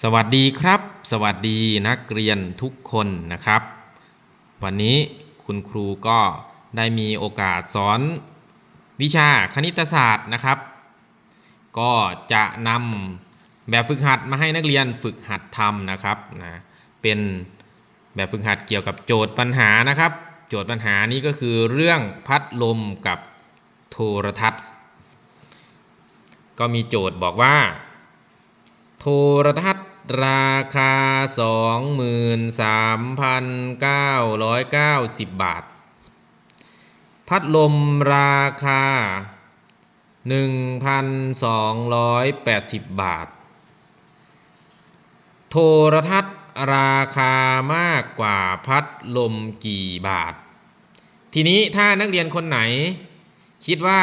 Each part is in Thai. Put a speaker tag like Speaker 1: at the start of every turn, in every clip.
Speaker 1: สวัสดีครับ สวัสดีนักเรียนทุกคนนะครับ วันนี้คุณครูก็ได้มีโอกาสสอนวิชาคณิตศาสตร์นะครับ ก็จะนำแบบฝึกหัดมาให้นักเรียนฝึกหัดทำนะครับนะเป็นแบบฝึกหัดเกี่ยวกับโจทย์ปัญหานะครับ โจทย์ปัญหานี้ก็คือเรื่องพัดลมกับโทรทัศน์ ก็มีโจทย์บอกว่า โทรทัศน์ ราคา 23,990 บาท พัดลมราคา 1,280 บาท โทรทัศน์ราคามากกว่าพัดลมกี่บาท ทีนี้ถ้านักเรียนคนไหน คิดว่า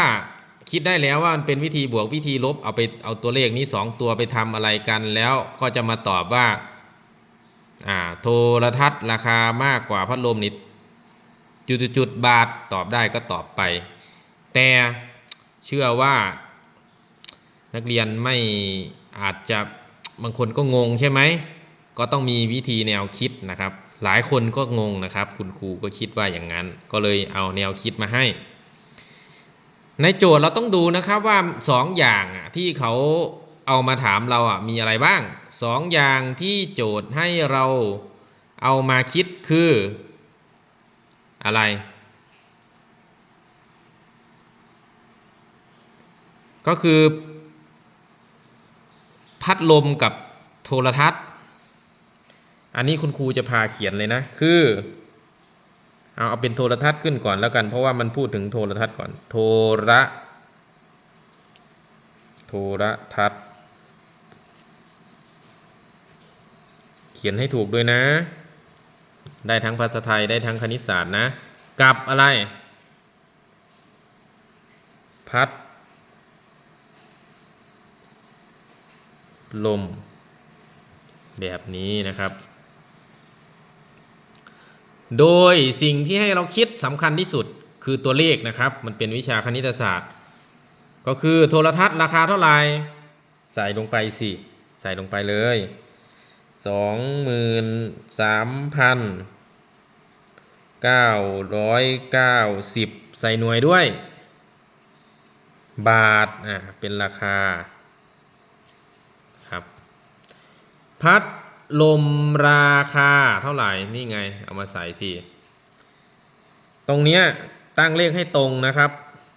Speaker 1: คิดได้แล้วว่ามันเป็นวิธีบวกวิธีลบเอาไปเอาตัวเลขนี้ 2 ตัวไปทำอะไรกันแล้วก็จะมาตอบว่าอ่าโทรทัศน์ราคามากกว่าพัดลมนี่จุดๆๆบาทตอบได้ก็ตอบไป แต่เชื่อว่า นักเรียนไม่อาจจะบางคนก็งงใช่ไหมก็ต้องมีวิธีแนวคิดนะครับ หลายคนก็งงนะครับ คุณครูก็คิดว่าอย่างนั้น ก็เลยเอาแนวคิดมาให้ ในโจทย์เราต้องดูนะครับว่าสองอย่างที่เขาเอามาถามเราอะมีอะไรบ้างสองอย่างที่โจทย์ให้เราเอามาคิดคือ อะไร ก็คือ พัดลมกับโทรทัศน์ อันนี้คุณครูจะพาเขียนเลยนะ คือ เอาเอาเป็นโทรทัศน์ขึ้นก่อนแล้วกัน เพราะว่ามันพูดถึงโทรทัศน์ก่อน โทรโทรทัศน์ เขียนให้ถูกด้วยนะ ได้ทั้งภาษาไทยได้ทั้งคณิตศาสตร์นะ กับอะไร พัด ลม แบบนี้นะครับ โดยสิ่งที่ให้เราคิดสำคัญที่สุดคือตัวเลขนะครับ มันเป็นวิชาคณิตศาสตร์ ก็คือโทรทัศน์ราคาเท่าไหร่ใส่ลงไปสิ ใส่ลงไปเลยสองหมื่นสามพันเก้าร้อยเก้าสิบใส่หน่วยด้วย บาทอะเป็นราคาครับ พัด ลมราคาเท่าไหร่ นี่ไง เอามาใส่สิ ตรงเนี้ยตั้งเลขให้ตรงนะครับ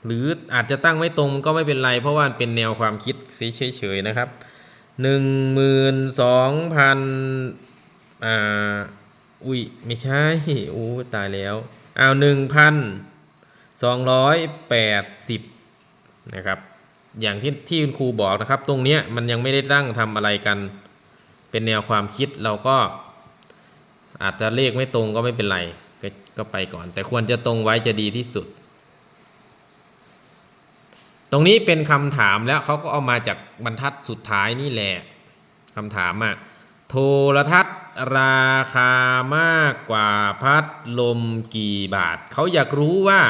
Speaker 1: หรืออาจจะตั้งไม่ตรงก็ไม่เป็นไร เพราะว่าเป็นแนวความคิดเฉยๆนะครับหนึ่งหมื่นสองพันอ่า อุ้ย ไม่ใช่อู้ตายแล้ว เอาหนึ่งพันสองร้อยแปดสิบนะครับ อย่างที่ที่คุณครูบอกนะครับ ตรงเนี้ยมันยังไม่ได้ตั้งทำอะไรกัน เป็นแนวความคิดเราก็ อาจจะเลขไม่ตรงก็ไม่เป็นไรกก็ไปก่อน แต่ควรจะตรงไว้จะดีที่สุด ตรงนี้เป็นคำถามแล้วเขาก็เอามาจากบรรทัดสุดท้ายนี่แหละคำถามอะโทรทัศน์ราคามากกว่าพัดลมกี่บาท เขาอยากรู้ว่า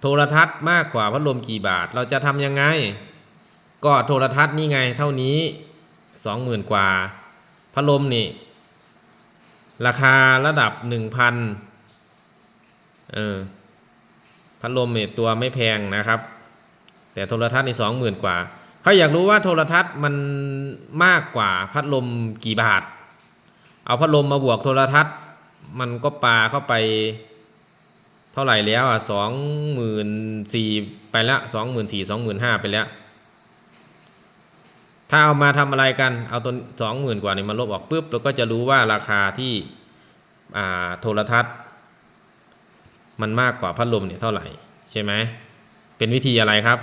Speaker 1: โทรทัศน์มากกว่าพัดลมกี่บาท เราจะทำยังไง ก็โทรทัศน์นี่ไง เท่านี้สองหมื่นกว่า พัดลมนี่ ราคาระดับหนึ่งพันเออพัดลมเนี่ยตัวไม่แพงนะครับ แต่โทรทัศน์นี่สองหมื่นกว่าเขาอยากรู้ว่าโทรทัศน์มันมากกว่าพัดลมกี่บาท เอาพัดลมมาบวกโทรทัศน์ มันก็ปาเข้าไปเท่าไหร่แล้วอะสองหมื่นสี่ไปแล้วสองหมื่นสี่สองหมื่นห้าไปแล้ว ถ้าเอามาทำอะไรกัน เอาตัวสองหมื่นกว่านี่มาลบออกปุ๊บเราก็จะรู้ว่าราคาที่อ่าโทรทัศน์ มันมากกว่าพัดลมเนี่ยเท่าไหร่ใช่ไหมเป็นวิธีอะไรครับ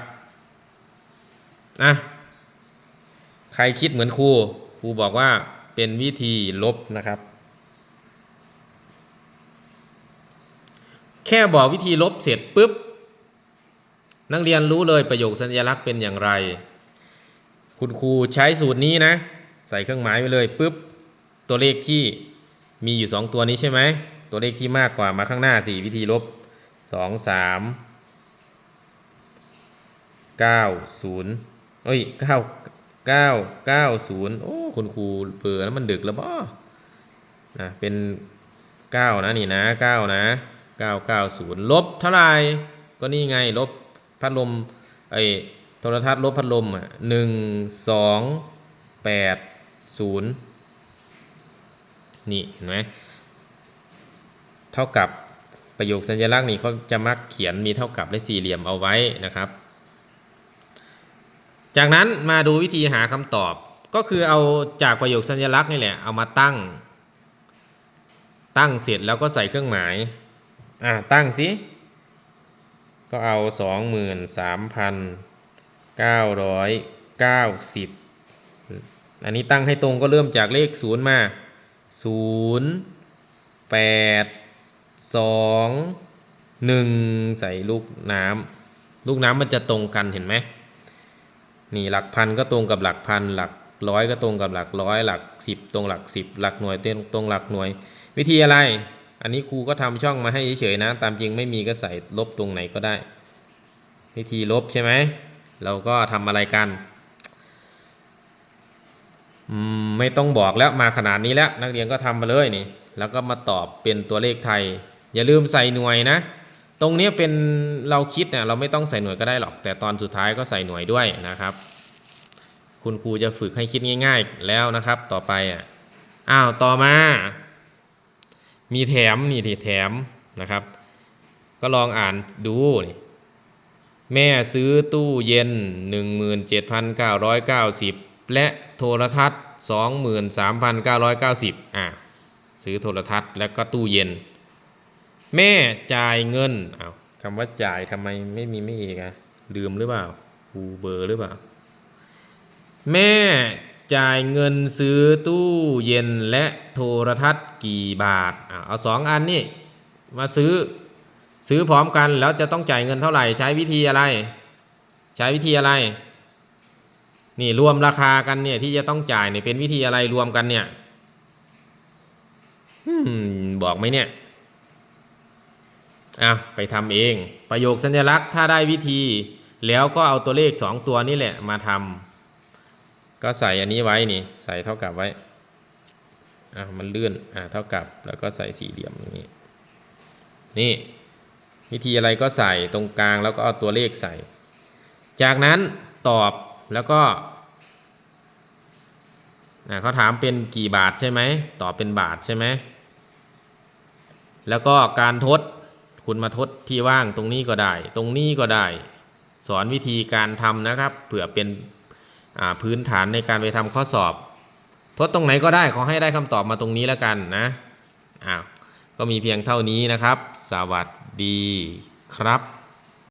Speaker 1: อะใครคิดเหมือนครูครูบอกว่าเป็นวิธีลบนะครับ แค่บอกวิธีลบเสร็จปุ๊บนักเรียนรู้เลยประโยคสัญลักษณ์เป็นอย่างไร คุณครูใช้สูตรนี้นะ ใส่เครื่องหมายไปเลยปุ๊บตัวเลขที่มีอยู่ 2 ตัวนี้ใช่ไหมตัวเลขที่มากกว่ามาข้างหน้า 4 วิธีลบ 2 3 9 0เอ้ย9เก้าเก้าศูนย์โอ้คุณครูเบอร์แล้วมันดึกแล้วบ่นะเป็นเก้านะนี่นะเก้านะเก้าเก้าศูนย์ลบเท่าไหร่ก็นี่ไงลบพัดลมไอ้ โทรทัศน์ลบพัดลมอะหนึ่งสองแปดศูนย์นี่เห็นไหมเท่ากับประโยคสัญลักษณ์นี่เขาจะมักเขียนมีเท่ากับและสี่เหลี่ยมเอาไว้นะครับ จากนั้นมาดูวิธีหาคำตอบก็คือเอาจากประโยคสัญลักษณ์นี่แหละเอามาตั้ง ตั้งเสร็จแล้วก็ใส่เครื่องหมายอ่าตั้งสิก็เอาสองหมื่นสามพัน เก้าร้อยเก้าสิบอันนี้ตั้งให้ตรงก็เริ่มจากเลขศูนย์มาศูนย์แปดสองหนึ่งใส่ลูกน้ำลูกน้ำมันจะตรงกันเห็นไหมนี่หลักพันก็ตรงกับหลักพันหลักร้อยก็ตรงกับหลักร้อยหลักสิบตรงหลักสิบหลักหน่วยเต้นตรงหลักหน่วย วิธีอะไร อันนี้ครูก็ทำช่องมาให้เฉยๆนะ ตามจริงไม่มีก็ใส่ลบตรงไหนก็ได้ วิธีลบใช่ไหม เราก็ทำอะไรกันไม่ต้องบอกแล้วมาขนาดนี้แล้ว นักเรียนก็ทำมาเลยนี่ แล้วก็มาตอบเป็นตัวเลขไทย อย่าลืมใส่หน่วยนะ ตรงนี้เป็นเราคิดเนี่ยเราไม่ต้องใส่หน่วยก็ได้หรอก แต่ตอนสุดท้ายก็ใส่หน่วยด้วยนะครับ คุณครูจะฝึกให้คิดง่าย ๆ แล้วนะครับ ต่อไปอะอ้าวต่อมา มีแถมนี่ที่แถมนะครับ ก็ลองอ่านดูนี่ แม่ซื้อตู้เย็น 17,990 และโทรทัศน์ 23,990อะซื้อโทรทัศน์และก็ตู้เย็น แม่จ่ายเงินอ้าวคำว่าจ่ายทำไมไม่มีไม่เอกอะลืมหรือเปล่าครูเบอร์หรือเปล่า แม่จ่ายเงินซื้อตู้เย็นและโทรทัศน์กี่บาทอะเอาสองอันนี่มาซื้อ ซื้อพร้อมกันแล้วจะต้องจ่ายเงินเท่าไหร่ ใช้วิธีอะไร ใช้วิธีอะไร นี่รวมราคากันเนี่ยที่จะต้องจ่ายเนี่ยเป็นวิธีอะไรรวมกันเนี่ยบอกไหมเนี่ยอะไปทำเอง ประโยคสัญลักษณ์ถ้าได้วิธี แล้วก็เอาตัวเลขสองตัวนี่แหละมาทำก็ใส่อันนี้ไว้นี่ ใส่เท่ากับไว้อะมันเลื่อนอะเท่ากับ แล้วก็ใส่สี่เหลี่ยมอย่างนี้ นี่ วิธีอะไรก็ใส่ตรงกลางแล้วก็เอาตัวเลขใส่ จากนั้นตอบแล้วก็เขาถามเป็นกี่บาทใช่ไหมตอบเป็นบาทใช่ไหมแล้วก็การทดคุณมาทดที่ว่างตรงนี้ก็ได้ ตรงนี้ก็ได้ สอนวิธีการทำนะครับเผื่อเป็นพื้นฐานในการไปทำข้อสอบ ทดตรงไหนก็ได้ขอให้ได้คำตอบมาตรงนี้แล้วกันนะอ้าวก็มีเพียงเท่านี้นะครับ สวัสดี ดีครับ